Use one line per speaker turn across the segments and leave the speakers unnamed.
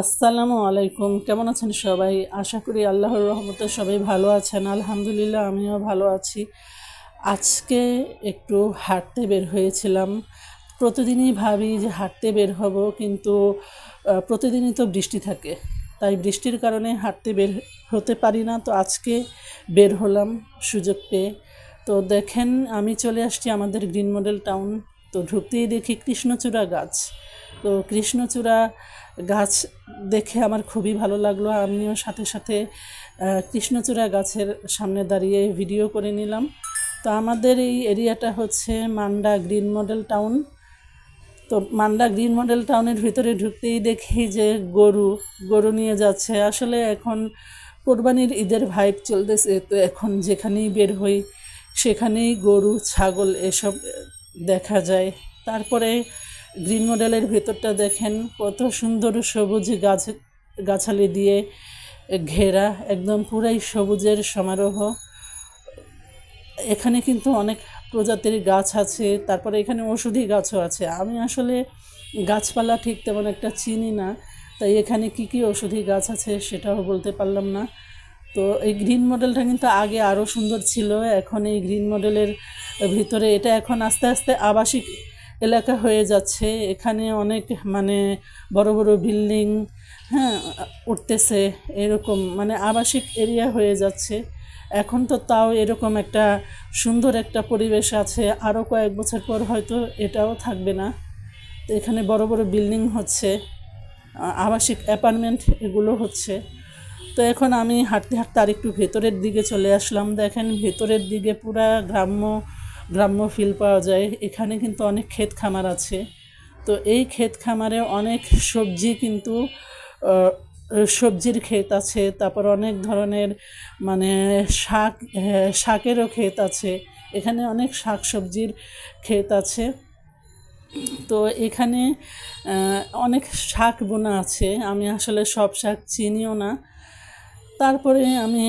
আসসালামু আলাইকুম। কেমন আছেন সবাই? আশা করি আল্লাহর রহমতে সবাই ভালো আছেন। আলহামদুলিল্লাহ, আমিও ভালো আছি। আজকে একটু হাঁটতে বের হয়েছিলাম। প্রতিদিনই ভাবি যে হাঁটতে বের হব, কিন্তু প্রতিদিনই তো বৃষ্টি থাকে। তাই বৃষ্টির কারণে হাঁটতে বের হতে পারি না। তো আজকে বের হলাম সুযোগ পেয়ে। তো দেখেন, আমি চলে আসছি আমাদের গ্রিন মডেল টাউন। তো ঢুকতেই দেখি কৃষ্ণচূড়া গাছ। তো কৃষ্ণচূড়া গাছ দেখে আমার খুবই ভালো লাগল। আমিও সাথে সাথে কৃষ্ণচূড়া গাছের সামনে দাঁড়িয়ে ভিডিও করে নিলাম। তো আমাদের এই এরিয়াটা হচ্ছে মান্ডা গ্রিন মডেল টাউন। তো মান্ডা গ্রিন মডেল টাউনের ভিতরে ঢুকতেই দেখি যে গরু গরু নিয়ে যাচ্ছে। আসলে এখন কোরবানির ঈদের ভাইব চলতেছে। তো এখন যেখানেই বের হই, সেখানেই গরু, ছাগল এসব দেখা যায়। তারপরে গ্রিন মডেলের ভেতরটা দেখেন, কত সুন্দর সবুজ গাছ, গাছালি দিয়ে ঘেরা, একদম পুরাই সবুজের সমারোহ। এখানে কিন্তু অনেক প্রজাতির গাছ আছে, তারপরে এখানে ওষুধি গাছও আছে। আমি আসলে গাছপালা ঠিক তেমন একটা চিনি না, তাই এখানে কি কি ওষুধি গাছ আছে সেটাও বলতে পারলাম না। তো এই গ্রিন মডেলটা কিন্তু আগে আরও সুন্দর ছিল, এখন এই গ্রিন মডেলের ভিতরে এটা এখন আস্তে আস্তে আবাসিক এলাকা হয়ে যাচ্ছে। এখানে অনেক মানে বড় বড় বিল্ডিং হ্যাঁ উঠতেছে এরকম মানে আবাসিক এরিয়া হয়ে যাচ্ছে। এখন তো তাও এরকম একটা সুন্দর একটা পরিবেশ আছে। আরও কয়েক বছর পর হয়তো এটাও থাকবে না। তো এখানে বড় বড় বিল্ডিং হচ্ছে আবাসিক অ্যাপার্টমেন্ট এগুলো হচ্ছে। তো এখন আমি হাঁটতে হাঁটতে আর একটু ভেতরের দিকে চলে আসলাম। দেখেন ভেতরের দিকে পুরা গ্রাম্য গ্রাম্য ফিল পাওয়া যায়। এখানে কিন্তু অনেক ক্ষেত খামার আছে। তো এই ক্ষেত খামারে অনেক সবজি কিন্তু সবজির ক্ষেত আছে। তারপর অনেক ধরনের মানে শাক শাকেরও ক্ষেত আছে। এখানে অনেক শাক সবজির ক্ষেত আছে। তো এখানে অনেক শাক বোনা আছে। আমি আসলে সব শাক চিনিও না। তারপরে আমি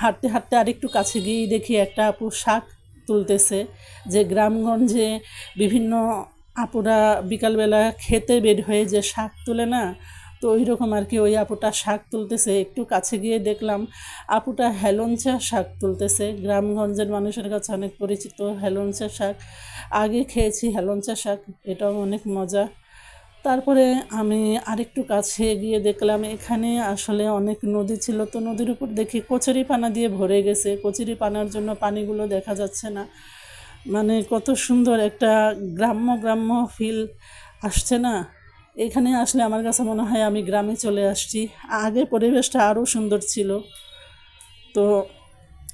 হাঁটতে হাঁটতে আরেকটু কাছে গিয়েই দেখি একটা আপু শাক তুলতেছে যে গ্রামগঞ্জে বিভিন্ন আপুরা বিকালবেলা খেতে বের হয়ে যে শাক তুলে না, তো ওই রকম আর কি ওই আপুটা শাক তুলতেছে। একটু কাছে গিয়ে দেখলাম আপুটা হেলঞ্চা শাক তুলতেছে। গ্রামগঞ্জের মানুষের কাছে অনেক পরিচিত হেলঞ্চা শাক। আগে খেয়েছি হেলঞ্চা শাক, এটাও অনেক মজা। তারপরে আমি আরেকটু কাছে গিয়ে দেখলাম, এখানে আসলে অনেক নদী ছিল। তো নদীর উপর দেখি কচুরি পানা দিয়ে ভরে গেছে। কচুরি পানার জন্য পানিগুলো দেখা যাচ্ছে না। মানে কত সুন্দর একটা গ্রাম্য গ্রাম্য ফিল আসছে না? এখানে আসলে আমার কাছে মনে হয় আমি গ্রামে চলে আসছি। আগে পরিবেশটা আরও সুন্দর ছিল। তো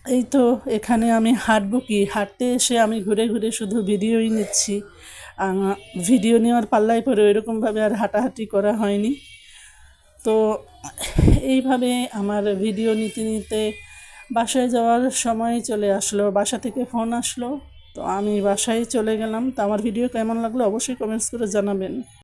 এই তো এখানে আমি হাঁটবো কি? হাঁটতে এসে আমি ঘুরে ঘুরে শুধু ভিডিওই নিচ্ছি। ভিডিও নেওয়ার পাল্লায় পরে ওইরকমভাবে আর হাঁটাহাঁটি করা হয়নি। তো এইভাবে আমার ভিডিও নিতে নিতে বাসায় যাওয়ার সময় চলে আসলো, বাসা থেকে ফোন আসলো। তো আমি বাসায় চলে গেলাম। তো আমার ভিডিও কেমন লাগল অবশ্যই কমেন্টস করে জানাবেন।